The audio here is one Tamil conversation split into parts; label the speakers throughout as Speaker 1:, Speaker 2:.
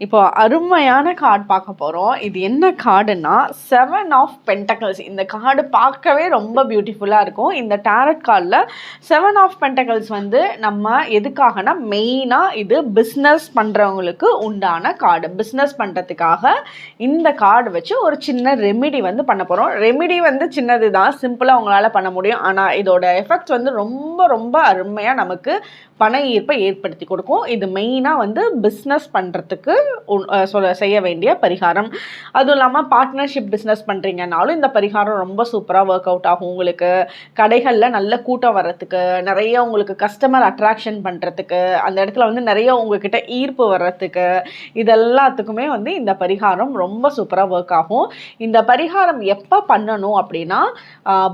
Speaker 1: இப்போ அருமையான கார்டு பார்க்க போகிறோம் இது என்ன கார்டுன்னா செவன் ஆஃப் பென்டக்கல்ஸ் இந்த கார்டு பார்க்கவே ரொம்ப பியூட்டிஃபுல்லாக இருக்கும். இந்த டேரட் கார்டில் செவன் ஆஃப் பென்டக்கல்ஸ் வந்து நம்ம எதுக்காகனா மெயினாக இது பிஸ்னஸ் பண்ணுறவங்களுக்கு உண்டான கார்டு பிஸ்னஸ் பண்ணுறதுக்காக இந்த கார்டு வச்சு ஒரு சின்ன ரெமிடி வந்து பண்ண போகிறோம் ரெமிடி வந்து சின்னது தான். சிம்பிளாக உங்களால் பண்ண முடியும். ஆனால் இதோட எஃபெக்ட்ஸ் வந்து ரொம்ப ரொம்ப அருமையாக நமக்கு பண ஈர்ப்பை ஏற்படுத்தி கொடுக்கும். இது மெயினாக வந்து பிஸ்னஸ் பண்ணுறதுக்கு சொல்ல செய்ய வேண்டிய பரிகாரம். அதுவும் இல்லாமல் பார்ட்னர்ஷிப் பிஸ்னஸ் பண்ணுறீங்கனாலும் இந்த பரிகாரம் ரொம்ப சூப்பராக ஒர்க் அவுட் ஆகும். உங்களுக்கு கடைகளில் நல்ல கூட்டம் வர்றதுக்கு நிறைய உங்களுக்கு கஸ்டமர் அட்ராக்ஷன் பண்ணுறதுக்கு அந்த இடத்துல வந்து நிறைய உங்ககிட்ட ஈர்ப்பு வர்றதுக்கு இதெல்லாத்துக்குமே வந்து இந்த பரிகாரம் ரொம்ப சூப்பராக ஒர்க் ஆகும். இந்த பரிகாரம் எப்போ பண்ணணும் அப்படின்னா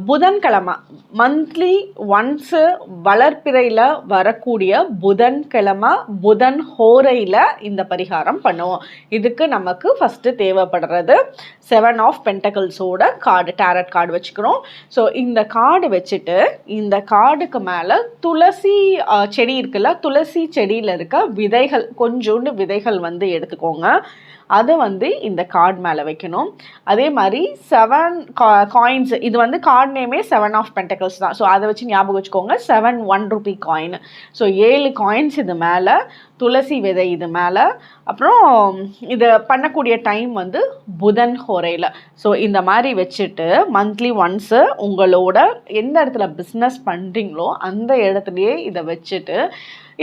Speaker 1: புதன்கிழமை மந்த்லி ஒன்ஸு வளர்ப்பிறையில் வரக்கூடிய புதன்கிழமை புதன் ஹோரையில் இந்த பரிகாரம் பண்ணுவோம். இதுக்கு நமக்கு ஃபஸ்ட்டு தேவைப்படுறது செவன் ஆஃப் பென்டகிள்ஸோட கார்டு டேரட் கார்டு வச்சுக்கிறோம். ஸோ இந்த கார்டு வச்சுட்டு இந்த கார்டுக்கு மேலே துளசி செடி இருக்குல்ல துளசி செடியில் இருக்க விதைகள் கொஞ்சோண்டு விதைகள் வந்து எடுத்துக்கோங்க. அதை வந்து இந்த கார்டு மேலே வைக்கணும். அதே மாதிரி செவன் காயின்ஸ் இது வந்து கார்டு நேமே செவன் ஆஃப் பென்டக்கிள்ஸ் தான். ஸோ அதை வச்சு ஞாபகம் வச்சுக்கோங்க. Seven one rupee coin so ஏழு காயின்ஸ் இது மேலே துளசி விதை இது மேலே. அப்புறம் இதை பண்ணக்கூடிய டைம் வந்து புதன் ஹோரையில். ஸோ இந்த மாதிரி வச்சுட்டு மந்த்லி ஒன்ஸு உங்களோட எந்த இடத்துல பிஸ்னஸ் பண்ணுறீங்களோ அந்த இடத்துலையே இதை வச்சுட்டு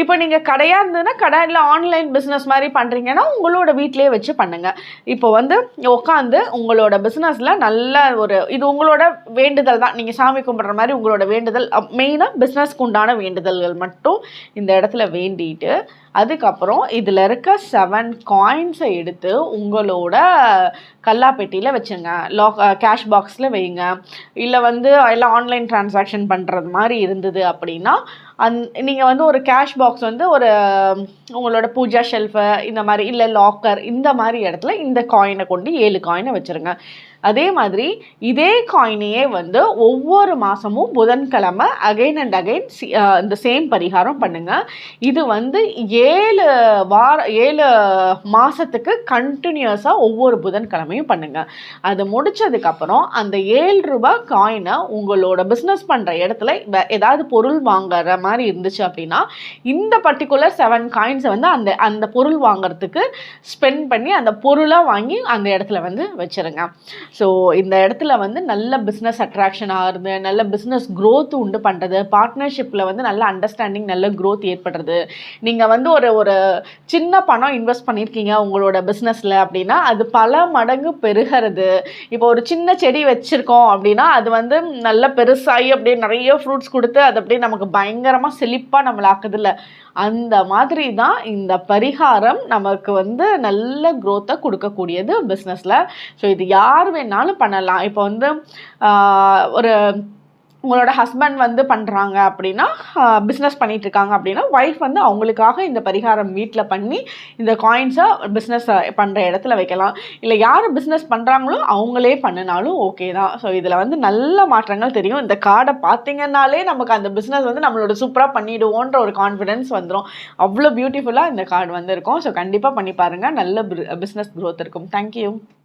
Speaker 1: இப்போ நீங்கள் கடையாக இருந்ததுன்னா கடை இல்லை ஆன்லைன் பிஸ்னஸ் மாதிரி பண்ணுறீங்கன்னா உங்களோட வீட்டிலேயே வச்சு பண்ணுங்கள் இப்போ வந்து உட்காந்து உங்களோட பிஸ்னஸில் நல்ல ஒரு இது உங்களோட வேண்டுதல் தான். நீங்கள் சாமி கும்பிட்ற மாதிரி உங்களோட வேண்டுதல் மெயினாக பிஸ்னஸ்க்கு உண்டான வேண்டுதல்கள் மட்டும் இந்த இடத்துல வேண்டிட்டு அதுக்கப்புறம் இதில் இருக்க செவன் காயின்ஸை எடுத்து உங்களோட கல்லாப்பெட்டியில் வச்சுங்க லாக் கேஷ் பாக்ஸில் வைங்க. இல்லை வந்து எல்லாம் ஆன்லைன் டிரான்சாக்ஷன் பண்ணுறது மாதிரி இருந்தது அப்படின்னா அந் நீங்கள் வந்து ஒரு கேஷ் பாக்ஸ் வந்து ஒரு உங்களோட பூஜா ஷெல்ஃபு இந்த மாதிரி இல்லை லாக்கர் இந்த மாதிரி இடத்துல இந்த காயினை கொண்டு ஏழு காயினை வச்சுருங்க. அதே மாதிரி இதே காயினையே வந்து ஒவ்வொரு மாதமும் புதன்கிழமை அகைன் அண்ட் அகைன் இந்த சேம் பரிகாரம் பண்ணுங்கள் இது வந்து ஏழு வார ஏழு மாதத்துக்கு கண்டினியூஸாக ஒவ்வொரு புதன்கிழமையும் பண்ணுங்கள் அது முடித்ததுக்கப்புறம் அந்த ஏழு ரூபாய் காயினை உங்களோட பிஸ்னஸ் பண்ணுற இடத்துல ஏதாவது பொருள் வாங்குற மாதிரி இருந்துச்சு அப்படின்னா இந்த பர்டிகுலர் செவன் காயின்ஸை வந்து அந்த அந்த பொருள் வாங்குறதுக்கு ஸ்பெண்ட் பண்ணி அந்த பொருளாக வாங்கி அந்த இடத்துல வந்து வச்சுருங்க. ஸோ இந்த இடத்துல வந்து நல்ல பிஸ்னஸ் அட்ராக்ஷன் ஆகுறது நல்ல பிஸ்னஸ் க்ரோத் உண்டு பண்ணுறது பார்ட்னர்ஷிப்பில் வந்து நல்ல அண்டர்ஸ்டாண்டிங் நல்ல க்ரோத் ஏற்படுறது. நீங்கள் வந்து ஒரு ஒரு சின்ன பணம் இன்வெஸ்ட் பண்ணியிருக்கீங்க உங்களோட பிஸ்னஸில் அப்படின்னா அது பல மடங்கு பெருகிறது. இப்போ ஒரு சின்ன செடி வச்சுருக்கோம் அப்படின்னா அது வந்து நல்ல பெருசாகி அப்படியே நிறைய ஃப்ரூட்ஸ் கொடுத்து அது அப்படியே நமக்கு பயங்கரமாக செழிப்பாக நம்மளை ஆக்குதில்ல. அந்த மாதிரி தான் இந்த பரிகாரம் நமக்கு வந்து நல்ல க்ரோத்தை கொடுக்கக்கூடியது பிஸ்னஸில் ஸோ இது யார் வேணாலும் பண்ணலாம். இப்போ வந்து ஒரு உங்களோட ஹஸ்பண்ட் வந்து பண்ணுறாங்க அப்படின்னா பிஸ்னஸ் பண்ணிகிட்ருக்காங்க இருக்காங்க அப்படின்னா ஒய்ஃப் வந்து அவங்களுக்காக இந்த பரிகாரம் வீட்டில் பண்ணி இந்த காயின்ஸை பிஸ்னஸ் பண்ணுற இடத்துல வைக்கலாம். இல்லை யார் பிஸ்னஸ் பண்ணுறாங்களோ அவங்களே பண்ணினாலும் ஓகே தான். ஸோ இதில் வந்து நல்ல மாற்றங்கள் தெரியும். இந்த கார்டை பார்த்தீங்கன்னாலே நமக்கு அந்த பிஸ்னஸ் வந்து நம்மளோட சூப்பராக பண்ணிடுவோன்ற ஒரு கான்ஃபிடென்ஸ் வந்துடும் அவ்வளோ பியூட்டிஃபுல்லாக இந்த கார்டு வந்து இருக்கும் ஸோ கண்டிப்பாக பண்ணி பாருங்கள் நல்ல பிஸ்னஸ் க்ரோத் இருக்கும். தேங்க்யூ